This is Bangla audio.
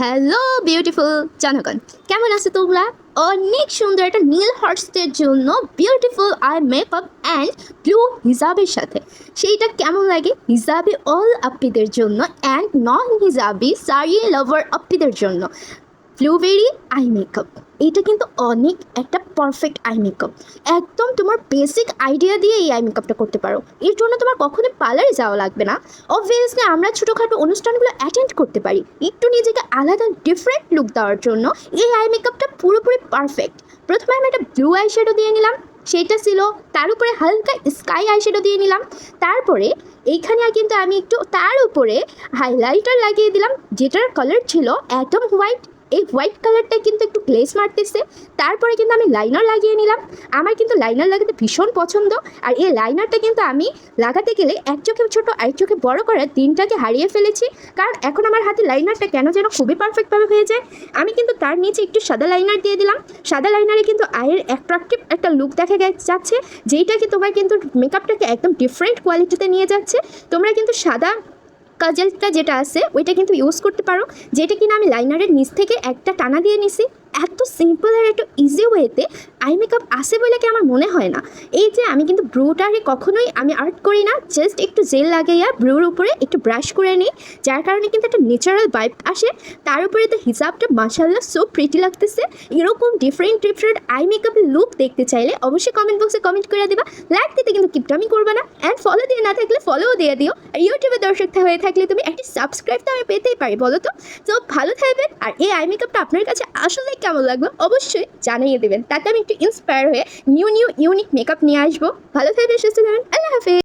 হ্যালো বিউটিফুল জনগণ কেমন আছে তোমরা? অনেক সুন্দর একটা নীল হর্সদের জন্য beautiful eye makeup and blue হিজাবের সাথে। সেইটা কেমন লাগে? হিজাবি অল আপ্পিদের জন্য অ্যান্ড নন হিজাবি সারি লাভার আপ্পিদের জন্য। ব্লুবেরি আই মেকআপ এইটা কিন্তু অনেক একটা পারফেক্ট আই মেকআপ একদম তোমার বেসিক আইডিয়া দিয়ে এই আই মেকআপটা করতে পারো। এর জন্য তোমার কখনোই পার্লারে যাওয়া লাগবে না। অবভিয়াসলি আমরা ছোটোখাটো অনুষ্ঠানগুলো অ্যাটেন্ড করতে পারি। একটু নিজেকে আলাদা ডিফারেন্ট লুক দেওয়ার জন্য এই আই মেকআপটা পুরোপুরি পারফেক্ট প্রথমে আমি একটা ব্লু আই শ্যাডো দিয়ে নিলাম, সেটা ছিল, তার উপরে হালকা স্কাই আই শ্যাডো দিয়ে নিলাম। তারপরে এইখানে কিন্তু আমি একটু, তার উপরে হাইলাইটার লাগিয়ে দিলাম, যেটার কালার ছিল একদম হোয়াইট এই হোয়াইট কালারটা কিন্তু একটু গ্লেস মারতেছে। তারপরে কিন্তু আমি লাইনার লাগিয়ে নিলাম। আমার কিন্তু লাইনার লাগাতে ভীষণ পছন্দ। আর এই লাইনারটা কিন্তু আমি লাগাতে গেলে এক চোখে ছোটো আর এক চোখে বড় করার দিনটাকে হারিয়ে ফেলেছি। কারণ এখন আমার হাতে লাইনারটা কেন যেন খুবই পারফেক্টভাবে হয়ে যায়। আমি কিন্তু তার নিচে একটু সাদা লাইনার দিয়ে দিলাম। সাদা লাইনারে কিন্তু আয়ের অ্যাট্রাকটিভ একটা লুক দেখা যাচ্ছে। যেইটাকে তোমার কিন্তু মেকআপটাকে একদম ডিফারেন্ট কোয়ালিটিতে নিয়ে যাচ্ছে। তোমরা কিন্তু সাদা কাজলটা যেটা আছে, ওইটা কিন্তু ইউজ করতে পারো। যেটা কিনা আমি লাইনারের নিচ থেকে একটা টানা দিয়ে নিছি। এত সিম্পল আর একটু ইজি ওয়েতে আই মেকআপ আসে বলে কি আমার মনে হয় না? এই যে আমি কিন্তু ব্রুটারে কখনোই আমি আর্ট করি না জাস্ট একটু জেল লাগাইয়া ব্রুর উপরে একটু ব্রাশ করে নিই। যার কারণে কিন্তু একটা ন্যাচারাল ভাইব আসে। তার উপরে তো হিসাবটা মাসাল্লাহ সো প্রিটি লাগতেছে। এরকম ডিফারেন্ট ডিফারেন্ট আই মেকআপের লুক দেখতে চাইলে অবশ্যই কমেন্ট বক্সে কমেন্ট করে দিবা। লাইক দিতে কিন্তু কিপটামি করবে না। অ্যান্ড ফলো দিয়ে না থাকলে ফলোও দিয়ে দিও। আর ইউটিউবে দর্শক হয়ে থাকলে তুমি একটি সাবস্ক্রাইব তো আমি পেতেই পারি, বলো তো? তো ভালো থাকবেন। আর এই আই মেকআপটা আপনার কাছে আসলে কেমন লাগবে অবশ্যই জানিয়ে দেবেন। তাতে আমি একটু ইন্সপায়ার হয়ে নিউ নিউ ইউনিক মেকআপ নিয়ে আসব। ভালো থাকবেন, সুস্থ থাকবেন। আল্লাহ হাফেজ।